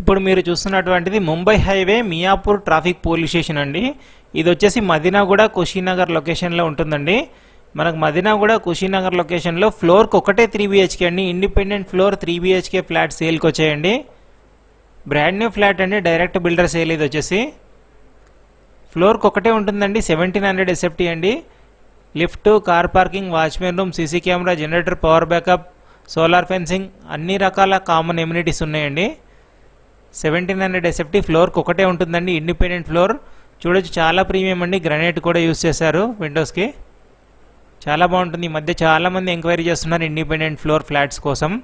ఇప్పుడు మీరు చూస్తున్నటువంటిది Mumbai highway Miyapur traffic police station అండి. ఇది వచ్చేసి మదీనాగూడ కుషీనగర్ లొకేషన్లో ఉంటుందండి. మనకు మదీనాగూడ కుషీనగర్ లొకేషన్లో ఫ్లోర్కి ఒకటే త్రీ బిహెచ్కే అండి. Independent floor three BHK flat సేల్కి వచ్చాయండి. బ్రాండ్ న్యూ ఫ్లాట్ అండి. డైరెక్ట్ బిల్డర్ సేల్ ఇది వచ్చేసి. ఫ్లోర్కి ఒకటే ఉంటుందండి. సెవెంటీన్ హండ్రెడ్ ఎస్ఎఫ్టీ అండి. Lift car parking watchman room CC camera generator power backup solar fencing అన్ని రకాల కామన్ ఎమ్యూనిటీస్ ఉన్నాయండి. సెవెంటీన్ హండ్రెడ్ ఎస్ఎఫ్టీ ఫ్లోర్కి ఒకటే ఉంటుందండి ఇండిపెండెంట్ ఫ్లోర్. చూడొచ్చు చాలా ప్రీమియం అండి గ్రనైట్ కూడా యూస్ చేశారు విండోస్కి. చాలా బాగుంటుంది ఈ మధ్య చాలా మంది ఎంక్వైరీ చేస్తున్నారు ఇండిపెండెంట్ ఫ్లోర్ ఫ్లాట్స్ కోసం.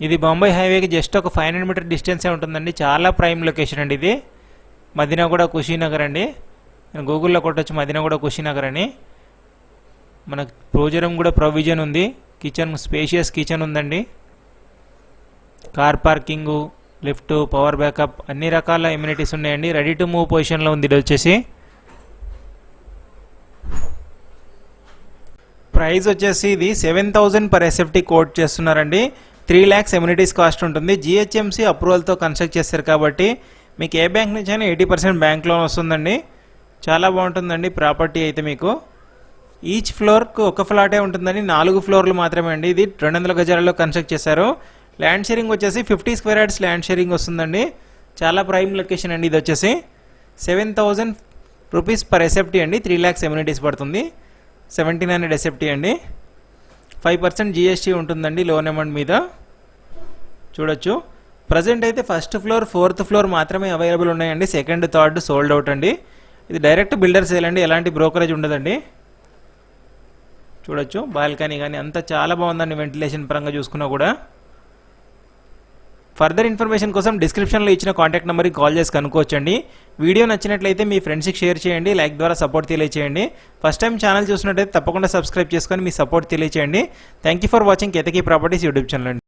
ఇది బొంబాయి హైవేకి జస్ట్ ఒక ఫైవ్ హండ్రెడ్ మీటర్ డిస్టెన్సే ఉంటుందండి చాలా ప్రైమ్ లొకేషన్ అండి ఇది. మదీనాగూడ కుషీనగర్ అండి. నేను గూగుల్లో కొట్టొచ్చు కూడా కుషీనగర్ అని. మనకు ప్రోజరం కూడా ప్రొవిజన్ ఉంది కిచెన్ స్పేషియస్ కిచెన్ ఉందండి. Car parking lift power backup అన్ని రకాల ఎమ్యూనిటీస్ ఉన్నాయండి. రెడీ టు మూవ్ పొజిషన్లో ఉంది. ఇది వచ్చేసి ప్రైస్ వచ్చేసి ఇది seven thousand per SFT quote చేస్తున్నారండి. త్రీ ల్యాక్స్ ఎమ్యూనిటీస్ కాస్ట్ ఉంటుంది. జిహెచ్ఎంసీ అప్రూవల్తో కన్స్ట్రక్ట్ చేస్తారు కాబట్టి మీకు ఏ బ్యాంక్ నుంచి అయినా ఎయిటీ పర్సెంట్ బ్యాంక్ లోన్ వస్తుందండి. చాలా బాగుంటుందండి ప్రాపర్టీ అయితే మీకు. ఈచ్ ఫ్లోర్కు ఒక ఫ్లాటే ఉంటుందని నాలుగు ఫ్లోర్లు మాత్రమే అండి. ఇది రెండు వందల గజాలలో కన్స్ట్రక్ట్ చేశారు. ల్యాండ్ షేరింగ్ వచ్చేసి fifty square yards land sharing వస్తుందండి. చాలా ప్రైమ్ లొకేషన్ అండి ఇది వచ్చేసి seven thousand rupees per SFT అండి. త్రీ ల్యాక్స్ ఎమ్యూనిటీస్ పడుతుంది. సెవెంటీన్ హండ్రెడ్ ఎస్ఎఫ్టీ అండి. ఫైవ్ పర్సెంట్ జిఎస్టీ ఉంటుందండి లోన్ అమౌంట్ మీద. చూడొచ్చు. ప్రజెంట్ అయితే ఫస్ట్ ఫ్లోర్ ఫోర్త్ ఫ్లోర్ మాత్రమే అవైలబుల్ ఉన్నాయండి. సెకండ్ థర్డ్ సోల్డ్ అవుట్ అండి. ఇది డైరెక్ట్ బిల్డర్ సేల్ అండి. ఎలాంటి బ్రోకరేజ్ ఉండదండి. చూడొచ్చు. బాల్కనీ కానీ అంతా చాలా బాగుందండి. వెంటిలేషన్ పరంగా చూసుకున్నా కూడా. ఫర్దర్ ఇన్ఫర్మేషన్ కోసం డిస్క్రిప్షన్లో ఇచ్చిన కాంటాక్ట్ నెంబర్కి కాల్ చేసి కనుక్కోవచ్చండి. వీడియో నచ్చినట్లయితే మీ ఫ్రెండ్స్కి షేర్ చేయండి లైక్ ద్వారా సపోర్ట్ తెలియచేయండి. ఫస్ట్ టైం ఛానల్ చూసినట్లయితే తప్పకుండా సబ్స్క్రైబ్ చేసుకొని మీ సపోర్ట్ తెలియచేయండి. Thank you for watching Ketaki properties YouTube channel అండి.